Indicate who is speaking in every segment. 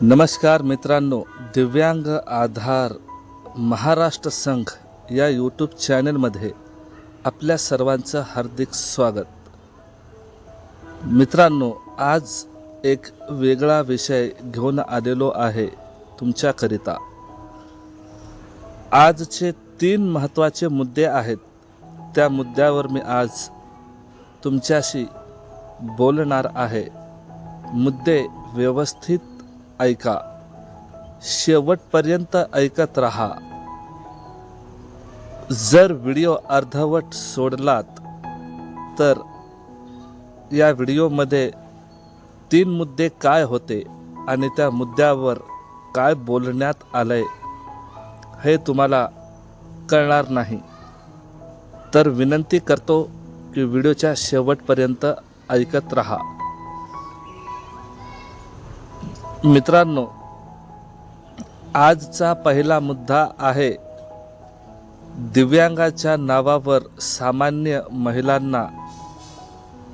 Speaker 1: नमस्कार मित्रांनो दिव्यांग आधार महाराष्ट्र संघ या यूट्यूब चॅनलमध्ये आपल्या सर्वांचं हार्दिक स्वागत. मित्रांनो आज एक वेगळा विषय घेऊन आलेलो आहे तुमच्याकरिता. आजचे तीन महत्त्वाचे मुद्दे आहेत. त्या मुद्द्यावर मी आज तुमच्याशी बोलणार आहे. मुद्दे व्यवस्थित ऐका. शेवटपर्यंत ऐकत राहा. जर व्हिडिओ अर्धवट सोडलात तर या व्हिडिओमध्ये तीन मुद्दे काय होते आणि त्या मुद्द्यावर काय बोलण्यात आलंय हे तुम्हाला कळणार नाही. तर विनंती करतो की व्हिडिओच्या शेवटपर्यंत ऐकत रहा. मित्रांनो आजचा पहिला मुद्दा आहे दिव्यांगाच्या नावावर सामान्य महिलांना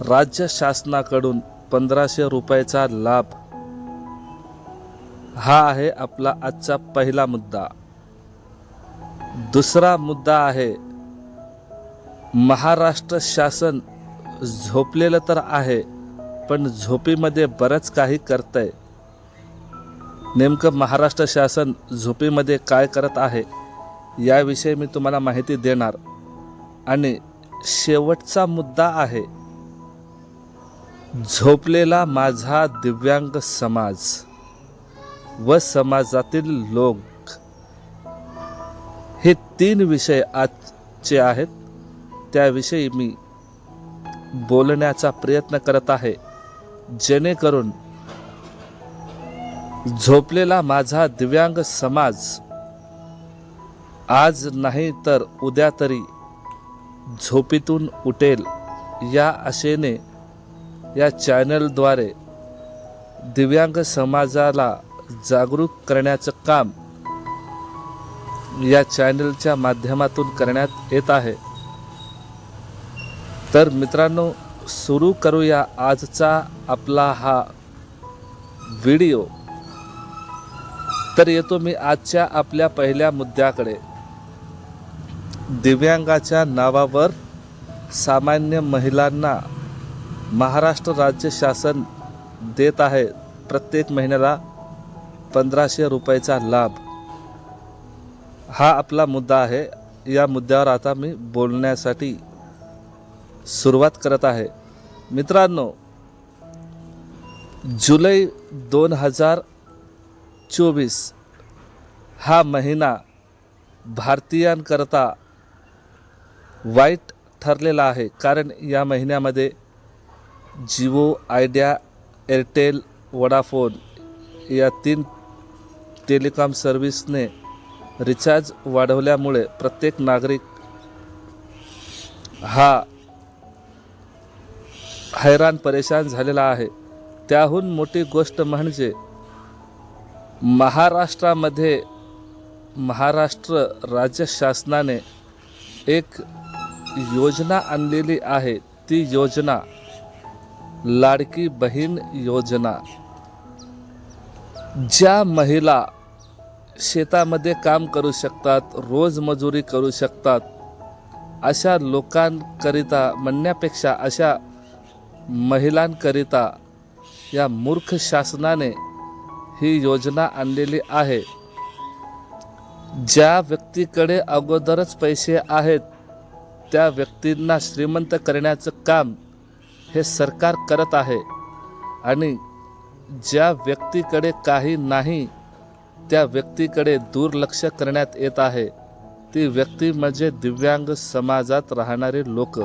Speaker 1: राज्य शासनाकडून पंधराशे रुपयाचा लाभ. हा आहे आपला आजचा पहिला मुद्दा. दुसरा मुद्दा आहे महाराष्ट्र शासन झोपलेलं तर आहे पण झोपीमध्ये बरंच काही करतंय. नेमकं महाराष्ट्र शासन झोपीमध्ये काय करत आहे याविषयी मी तुम्हाला माहिती देणार. आणि शेवटचा मुद्दा आहे झोपलेला माझा दिव्यांग समाज व समाजातील लोक. हे तीन विषय आजचे आहेत त्याविषयी मी बोलण्याचा प्रयत्न करत आहे जेणेकरून झोपलेला माझा दिव्यांग समाज आज नाही तर उद्या तरी झोपीतून उठेल. या आशेने या चॅनलद्वारे दिव्यांग समाजाला जागरूक करण्याचं काम या चॅनलच्या माध्यमातून करण्यात येत आहे. तर मित्रांनो सुरू करूया आजचा आपला हा व्हिडिओ. तर येतो मी आजच्या आपल्या पहिल्या मुद्द्याकडे. दिव्यांगाच्या नावावर सामान्य महिलांना महाराष्ट्र राज्य शासन देत आहे. प्रत्येक महिन्याला पंधराशे रुपयाचा लाभ. हा आपला मुद्दा आहे. या मुद्द्यावर आता मी बोलण्यासाठी सुरुवात करत आहे. मित्रांनो जुलै दोन हजार चोवीस हा महिना भारतीयांकरता वाईट ठरलेला आहे. कारण या महिन्यामध्ये जिओ आयडिया एअरटेल वडाफोन या तीन टेलिकॉम सर्व्हिसने रिचार्ज वाढवल्यामुळे प्रत्येक नागरिक हा हैराण परेशान झालेला आहे. त्याहून मोठी गोष्ट म्हणजे महाराष्ट्रामध्ये महाराष्ट्र राज्य शासनाने एक योजना आणलेली आहे. ती योजना लाडकी बहीण योजना. ज्या महिला शेतामध्ये काम करू शकतात रोजमजुरी करू शकतात अशा लोकांकरिता म्हणण्यापेक्षा अशा महिलांकरिता या मूर्ख शासनाने ही योजना आणलेली आहे. ज्या व्यक्तीकडे अगोदरच पैसे आहेत त्या व्यक्तींना श्रीमंत करण्याचं काम हे सरकार करत आहे. आणि ज्या व्यक्तीकडे काही नाही त्या व्यक्तीकडे दुर्लक्ष करण्यात येत आहे. ती व्यक्ती म्हणजे दिव्यांग समाजात राहणारे लोक.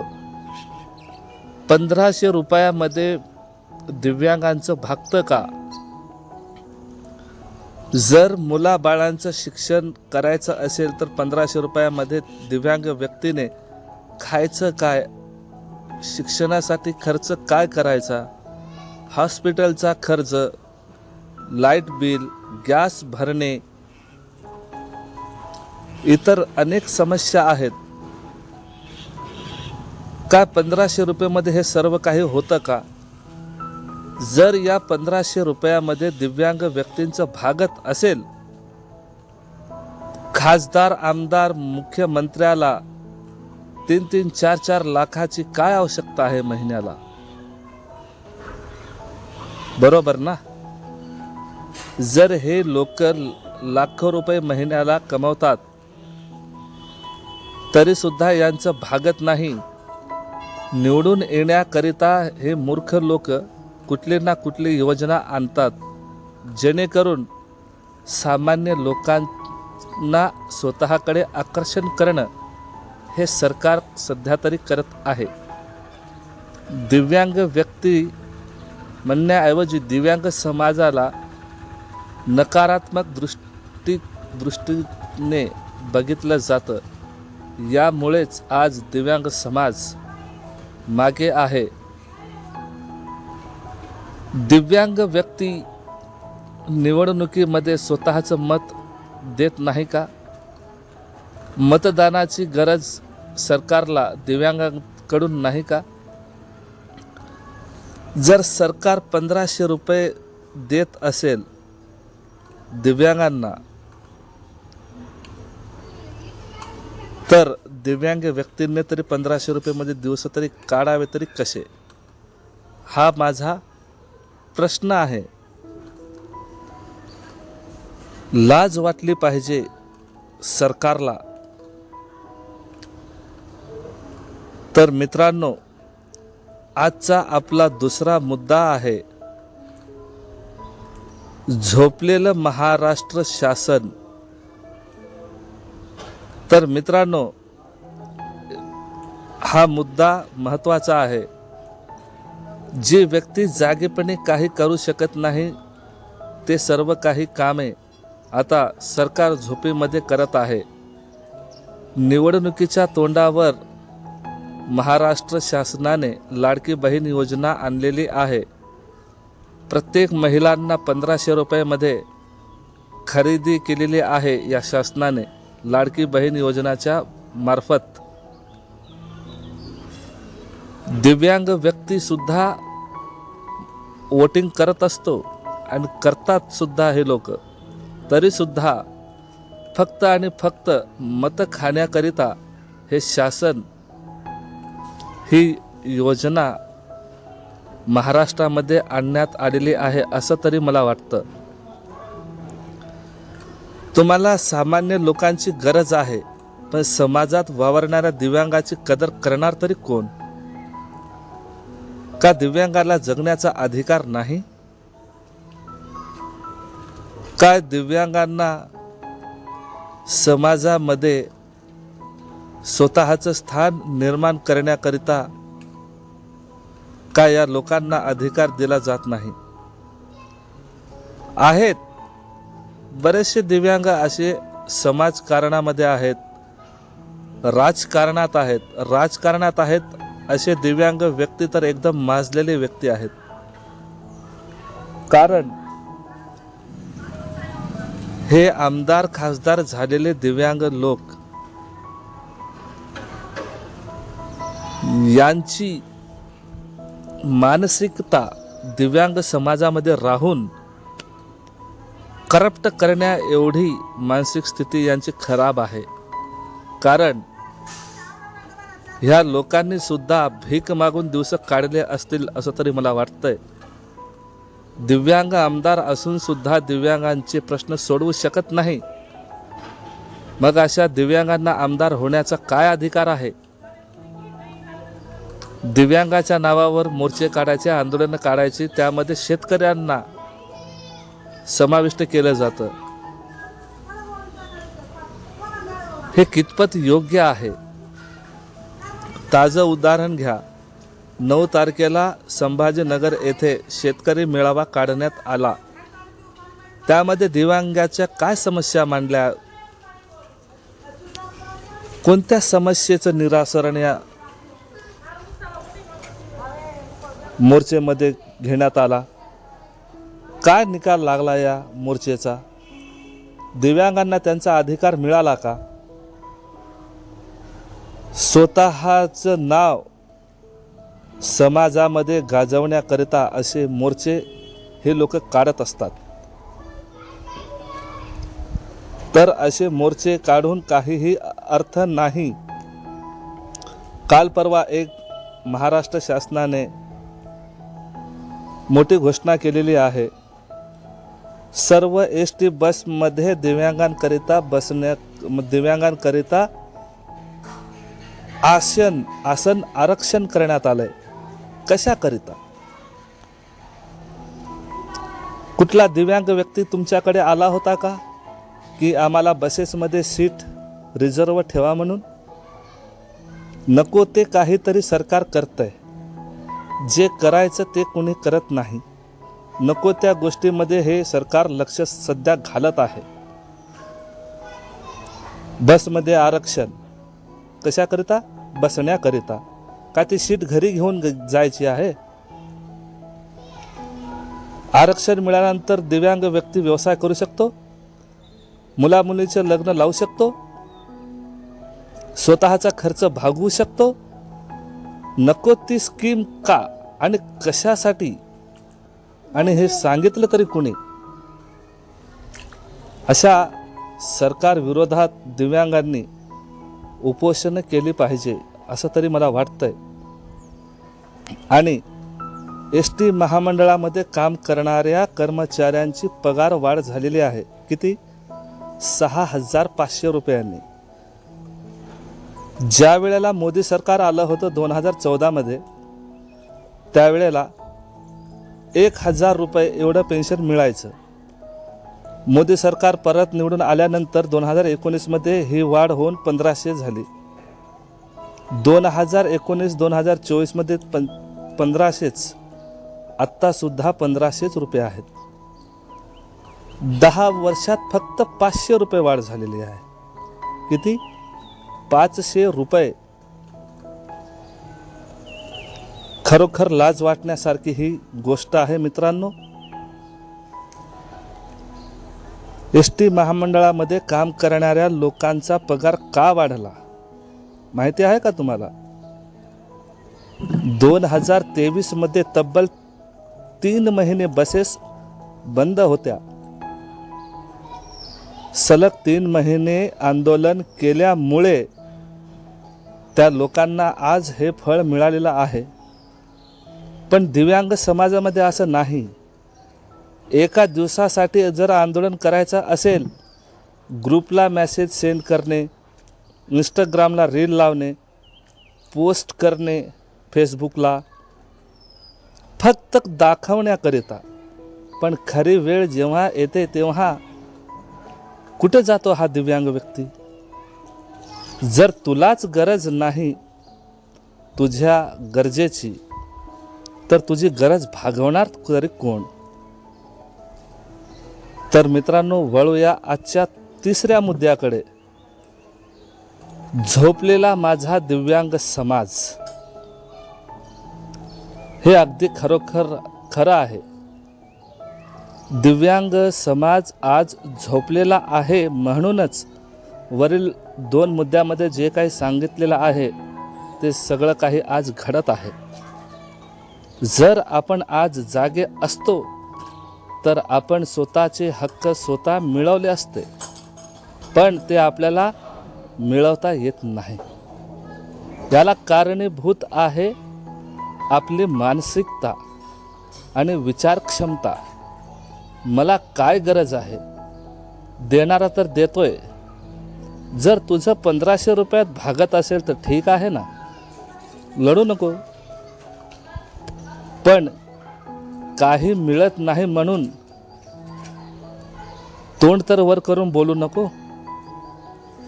Speaker 1: पंधराशे रुपयामध्ये दिव्यांगांचं भागतं का? जर मुलाबाळांचं शिक्षण करायचं असेल तर पंधराशे रुपयामध्ये दिव्यांग व्यक्तीने खायचं काय? शिक्षणासाठी खर्च काय करायचा? हॉस्पिटलचा खर्च लाइट बिल गॅस भरणे इतर अनेक समस्या आहेत. काय पंधराशे रुपयेमध्ये हे सर्व काही होतं का? जर या पंधराशे रुपयामध्ये दिव्यांग व्यक्तींचं भागत असेल खासदार आमदार मुख्यमंत्र्याला तीन तीन चार चार लाखाची काय आवश्यकता आहे महिन्याला? बरोबर ना? जर हे लोक लाखो रुपये महिन्याला कमवतात तरी सुद्धा यांचं भागत नाही. निवडून येण्याकरिता हे मूर्ख लोक कुठली ना कुठली योजना आणतात जेणेकरून सामान्य लोकांना स्वतःकडे आकर्षण करणं हे सरकार सध्या तरी करत आहे. दिव्यांग व्यक्ती म्हणण्याऐवजी दिव्यांग समाजाला नकारात्मक दृष्टी दृष्टीने बघितलं जातं. यामुळेच आज दिव्यांग समाज मागे आहे. दिव्यांग व्यक्ती निवडणुकीमध्ये स्वतःचं मत देत नाही का? मतदानाची गरज सरकारला दिव्यांगांकडून नाही का? जर सरकार पंधराशे रुपये देत असेल दिव्यांगांना तर दिव्यांग व्यक्तींनी तरी पंधराशे रुपयेमध्ये दिवस तरी काढावे तरी कसे? हा माझा प्रश्न आहे. लाज वाटली पाहिजे सरकारला. तर मित्रांनो आजचा आपला दुसरा मुद्दा आहे झोपलेलं महाराष्ट्र शासन. तर मित्रांनो हा मुद्दा महत्त्वाचा आहे. जी व्यक्ती जागेपणे काही करू शकत नाही ते सर्व काही कामे आता सरकार झोपेमध्ये करत आहे. निवडणुकीच्या तोंडावर महाराष्ट्र शासनाने लाडकी बहीण योजना आणलेली आहे. प्रत्येक महिलांना पंधराशे रुपयामध्ये खरेदी केलेली आहे या शासनाने लाडकी बहीण योजनाच्या मार्फत. दिव्यांग व्यक्ती सुद्धा वोटिंग करत असतो आणि करतात सुद्धा हे लोक. तरी सुद्धा फक्त आणि फक्त मत खाण्याकरिता हे शासन ही योजना महाराष्ट्रामध्ये आणण्यात आलेली आहे असं तरी मला वाटतं. तुम्हाला सामान्य लोकांची गरज आहे पण समाजात वावरणाऱ्या दिव्यांगाची कदर करणार तरी कोण? का दिव्यांगाला जगण्याचा अधिकार नाही? काय दिव्यांगांना समाजामध्ये स्वतःचं स्थान निर्माण करण्याकरिता का या लोकांना अधिकार दिला जात नाही? आहेत. बरेचसे दिव्यांग असे समाजकारणामध्ये आहेत राजकारणात आहेत. राजकारणात आहेत असे दिव्यांग व्यक्ती तर एकदम माजलेले व्यक्ती आहेत. कारण हे आमदार खासदार झालेले दिव्यांग लोक यांची मानसिकता दिव्यांग समाजामध्ये राहून करप्ट करण्या एवढी मानसिक स्थिती यांची खराब आहे. कारण ह्या लोकांनी सुद्धा भीक मागून दिवस काढले असतील असं तरी मला वाटतंय. दिव्यांग आमदार असून सुद्धा दिव्यांगांचे प्रश्न सोडवू शकत नाही. मग अशा दिव्यांगांना आमदार होण्याचा काय अधिकार आहे? दिव्यांगाच्या नावावर मोर्चे काढायचे आंदोलन काढायचे त्यामध्ये शेतकऱ्यांना समाविष्ट केलं जातं. हे कितपत योग्य आहे? ताजं उदाहरण घ्या. नऊ तारखेला संभाजीनगर येथे शेतकरी मेळावा काढण्यात आला. त्यामध्ये दिव्यांगाच्या काय समस्या मांडल्या? कोणत्या समस्येचं निरासरण या मोर्चेमध्ये घेण्यात आला? काय निकाल लागला या मोर्चेचा? दिव्यांगांना त्यांचा अधिकार मिळाला का? स्वतःचं नाव समाजामध्ये गाजवण्याकरिता असे मोर्चे हे लोक काढत असतात. तर असे मोर्चे काढून काहीही अर्थ नाही. काल परवा एक महाराष्ट्र शासनाने मोठी घोषणा केलेली आहे. सर्व एस टी बसमध्ये दिव्यांगांकरिता बसण्या दिव्यांगांकरिता आसन आसन आरक्षण करण्यात आलंय. कशाकरिता? कुठला दिव्यांग व्यक्ती तुमच्याकडे आला होता का? की आम्हाला बसेसमध्ये सीट रिझर्व ठेवा म्हणून? नको ते काहीतरी सरकार करतंय. जे करायचं ते कोणी करत नाही. नको त्या गोष्टीमध्ये हे सरकार लक्ष सध्या घालत आहे. बसमध्ये आरक्षण कशाकरिता बसण्याकरिता. का ती सीट घरी घेऊन ग- जायची आहे? आरक्षण मिळाल्यानंतर दिव्यांग व्यक्ती व्यवसाय करू शकतो? मुलामुलीचे लग्न लावू शकतो? स्वतःचा खर्च भागवू शकतो? नको ती स्कीम का आणि कशासाठी? आणि हे सांगितलं तरी कुणी? अशा सरकार विरोधात दिव्यांगांनी उपोषणं केली पाहिजे असं तरी मला वाटतंय. आणि एस टी महामंडळामध्ये काम करणाऱ्या कर्मचाऱ्यांची पगार वाढ झालेली आहे. किती? सहा हजार पाचशे रुपयांनी. ज्या वेळेला मोदी सरकार आलं होतं दोन हजार चौदामध्ये त्यावेळेला एक हजार रुपये एवढं पेन्शन मिळायचं. मोदी सरकार परत निवडून आल्यानंतर दोन हजार एकोणीसमध्ये ही वाढ होऊन पंधराशे झाली. दोन हजार एकोणीस दोन हजार चोवीसमध्ये पं पंधराशेच. आत्तासुद्धा पंधराशेच रुपये आहेत. दहा वर्षात फक्त पाचशे रुपये वाढ झालेली आहे. किती? पाचशे रुपये. खरोखर लाज वाटण्यासारखी ही गोष्ट आहे मित्रांनो. एस टी महामंडळामध्ये काम करणाऱ्या लोकांचा पगार का वाढला? माहिती आहे का तुम्हाला? दोन हजार तेवीसमध्ये तब्बल तीन महिने बसेस बंद होत्या. सलग तीन महिने आंदोलन केल्यामुळे त्या लोकांना आज हे फळ मिळालेलं आहे. पण दिव्यांग समाजामध्ये असं नाही. एका दिवसासाठी जर आंदोलन करायचं असेल ग्रुपला मेसेज सेंड करणे इंस्टाग्रामला रील लावणे पोस्ट करणे फेसबुकला फक्त दाखवण्याकरिता. पण खरी वेळ जेव्हा येते तेव्हा कुठे जातो हा दिव्यांग व्यक्ती? जर तुलाच गरज नाही तुझ्या गरजेची तर तुझी गरज भागवणार तरी कोण? तर मित्रांनो वळूया आजच्या तिसऱ्या मुद्द्याकडे. झोपलेला माझा दिव्यांग समाज. हे अगदी खरोखर खरं आहे. दिव्यांग समाज आज झोपलेला आहे म्हणूनच वरील दोन मुद्द्यामध्ये जे काही सांगितलेलं आहे ते सगळं काही आज घडत आहे. जर आपण आज जागे असतो तर आपण स्वतःचे हक्क स्वतः मिळवले असते. पण ते आपल्याला मिळवता येत नाही. याला कारणीभूत आहे आपली मानसिकता आणि विचारक्षमता. मला काय गरज आहे? देणारा तर देतोय. जर तुझं पंधराशे रुपयात भागत असेल तर ठीक आहे ना? लढू नको. पण काही मिळत नाही म्हणून. तोंड तर वर करून बोलू नको.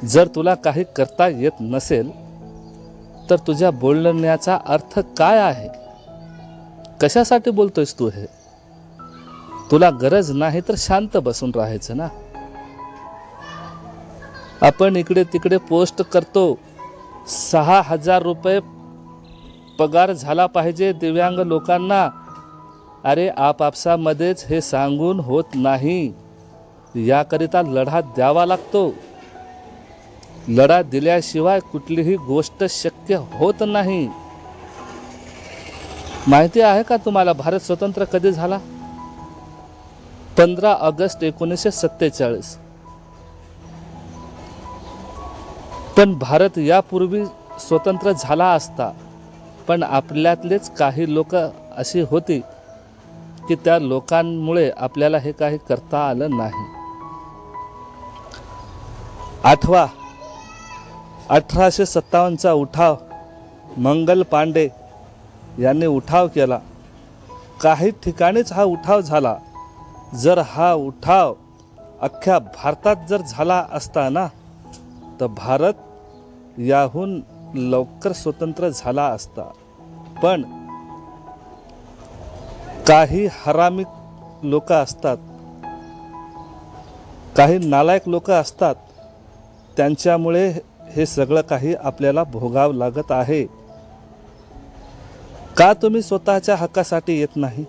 Speaker 1: जर तुला काही करता येत नसेल तर तुझ्या बोलण्याचा अर्थ काय आहे? कशासाठी बोलतोयस तू हे? तुला गरज नाही तर शांत बसून राहायचं ना? आपण इकडे तिकडे पोस्ट करतो. सहा हजार रुपये पगार झाला पाहिजे दिव्यांग लोकांना. अरे आपापसामध्येच हे सांगून होत नाही. याकरिता लढा द्यावा लागतो. लढा दिल्याशिवाय कुठलीही गोष्ट शक्य होत नाही. माहिती आहे का तुम्हाला भारत स्वतंत्र कधी झाला? पंधरा ऑगस्ट एकोणीसशे सत्तेचाळीस. पण भारत यापूर्वी स्वतंत्र झाला असता. पण आपल्यातलेच काही लोक अशी होती. की त्या लोकांमुळे आपल्याला हे काही करता आलं नाही. आठवा अठराशे सत्तावन्नचा उठाव मंगल पांडे यांनी उठाव केला. काही ठिकाणीच हा उठाव झाला. जर हा उठाव अख्ख्या भारतात जर झाला असता ना तर भारत याहून लवकर स्वतंत्र झाला असता. पण काही हरामी लोक असतात काही नालायक लोक असतात त्यांच्यामुळे हे सगळं काही आपल्याला भोगावं लागत आहे. का तुम्ही स्वतःच्या हक्कासाठी येत नाही?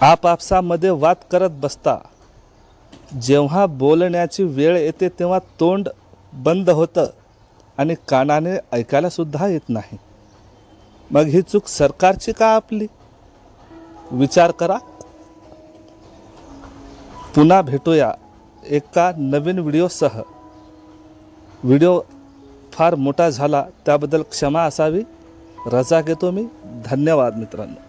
Speaker 1: आपापसामध्ये वाद करत बसता. जेव्हा बोलण्याची वेळ येते तेव्हा तोंड बंद होतं आणि कानाने ऐकायला सुद्धा येत नाही. मग ही चूक सरकारची का आपली? विचार करा. पुन्हा भेटूया एका नवीन व्हिडिओसह व्हिडिओ फार मोठा झाला त्याबद्दल क्षमा असावी. रजा घेतो मी. धन्यवाद मित्रांनो.